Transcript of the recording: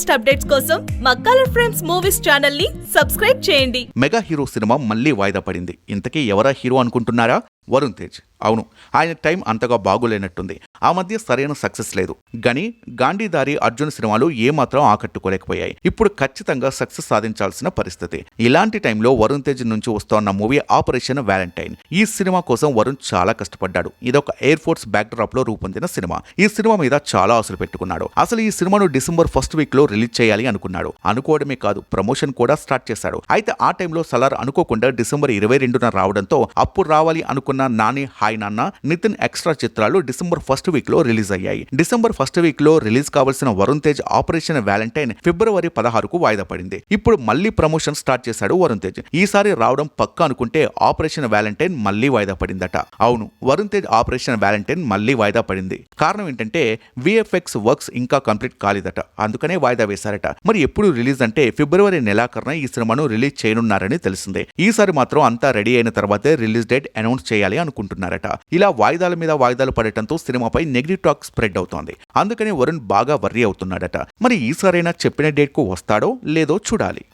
Latest updates కోసం మా colour frames movies ఛానల్ని సబ్స్క్రైబ్ చేయండి. మెగా హీరో సినిమా మళ్ళీ వాయిదా పడింది. ఇంతకీ ఎవరా హీరో అనుకుంటున్నారా? వరుణ్ తేజ్. అవును ఆయన టైం అంతగా బాగోలేనట్టుంది. ఆ మధ్య సరైన సక్సెస్ లేదు. గని గాంధీదారి అర్జున్ సినిమాలు ఏమాత్రం ఆకట్టుకోలేకపోయాయి. ఇప్పుడు ఖచ్చితంగా సక్సెస్ సాధించాల్సిన పరిస్థితి. ఇలాంటి టైంలో వరుణ్ తేజ్ నుంచి వస్తోన్న మూవీ ఆపరేషన్ వ్యాలంటైన్ ఈ సినిమా కోసం వరుణ్ చాలా కష్టపడ్డాడు. ఇదొక ఎయిర్ ఫోర్స్ బ్యాక్డ్రాప్లో రూపొందిన సినిమా. ఈ సినిమా మీద చాలా ఆశలు పెట్టుకున్నాడు. అసలు ఈ సినిమాను డిసెంబర్ ఫస్ట్ వీక్లో రిలీజ్ చేయాలి అనుకున్నాడు. అనుకోవడమే కాదు ప్రమోషన్ కూడా స్టార్ట్ చేశాడు. అయితే ఆ టైంలో సలార్ అనుకోకుండా డిసెంబర్ ఇరవై రెండున రావడంతో అప్పుడు రావాలి అనుకున్న నాని హాయ్ నాన్న నితిన్ ఎక్స్ట్రా చిత్రాలు డిసెంబర్ ఫస్ట్ వీక్లో రిలీజ్ అయ్యాయి. డిసెంబర్ ఫస్ట్ వీక్లో రిలీజ్ కావాల్సిన వరుణ్ తేజ్ ఆపరేషన్ వ్యాలంటైన్ ఫిబ్రవరి పదహారుకు వాయిదా పడింది. ఇప్పుడు మళ్ళీ ప్రమోషన్ స్టార్ట్ చేశాడు వరుణ్ తేజ్ ఈసారి రావడం పక్క అనుకుంటే ఆపరేషన్ వ్యాలంటైన్ మళ్ళీ వాయిదా పడిందట. అవును వరుణ్ తేజ్ ఆపరేషన్ వ్యాలంటైన్ మళ్ళీ వాయిదా పడింది. కారణం ఏంటంటే విఎఫ్ఎక్స్ వర్క్స్ ఇంకా కంప్లీట్ కాలేదట. అందుకనే వాయిదా వేశారట. మరి ఎప్పుడు రిలీజ్ అంటే ఫిబ్రవరి నెలాఖరున ఈ సినిమాను రిలీజ్ చేయనున్నారని తెలిసిందే. ఈసారి మాత్రం అంతా రెడీ అయిన తర్వాతే రిలీజ్ డేట్ అనౌన్స్ చేయాలి అనుకుంటున్నారట. ఇలా వాయిదాల మీద వాయిదాలు పడటంతో సినిమాపై నెగిటివ్ టాక్ స్ప్రెడ్ అవుతోంది. అందుకని వరుణ్ బాగా వర్రీ అవుతున్నాడట. మరి ఈసారైనా చెప్పిన డేట్కు వస్తాడో లేదో చూడాలి.